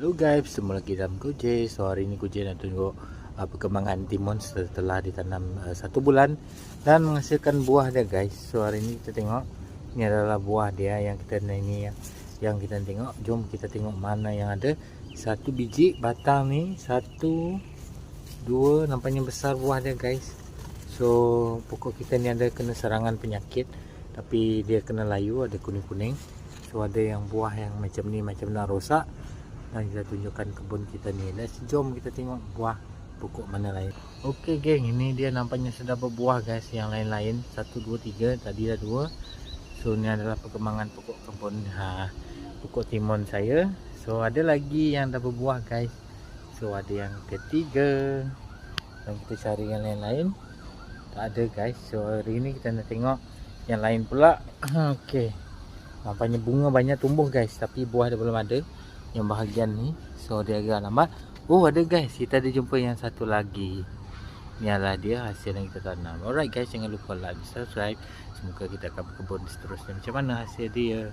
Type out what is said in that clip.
Hello guys, semua lagi dalam Gojek. So hari ni Gojek nak tunjuk uh, perkembangan timun setelah ditanam uh, satu bulan Dan menghasilkan buah dia guys. So hari ni kita tengok Ini adalah buah dia yang kita ini yang, yang kita tengok. Jom kita tengok mana yang ada. Satu biji batang ni Satu Dua Nampaknya besar buah dia guys. So pokok kita ni ada kena serangan penyakit Tapi dia kena layu ada kuning-kuning. So ada yang buah yang macam ni macam nak rosak dan kita tunjukkan kebun kita ni. Let's jom kita tengok buah pokok mana lain. Ok geng ini dia nampaknya sudah berbuah guys yang lain-lain. 1, 2, 3 tadi dah 2 so ni adalah perkembangan pokok kebun ha, pokok timun saya. So ada lagi yang dah berbuah guys. So ada yang ketiga. Dan kita cari yang lain-lain. Tak ada guys. So hari ni kita nak tengok yang lain pula. Ok nampaknya bunga banyak tumbuh guys. Tapi buah dia belum ada yang bahagian ni. So dia agak lambat. Oh ada guys. Kita ada jumpa yang satu lagi. Ni adalah dia hasil yang kita tanam. Alright guys. Jangan lupa like subscribe. Semoga kita akan berkebun seterusnya. Macam mana hasil dia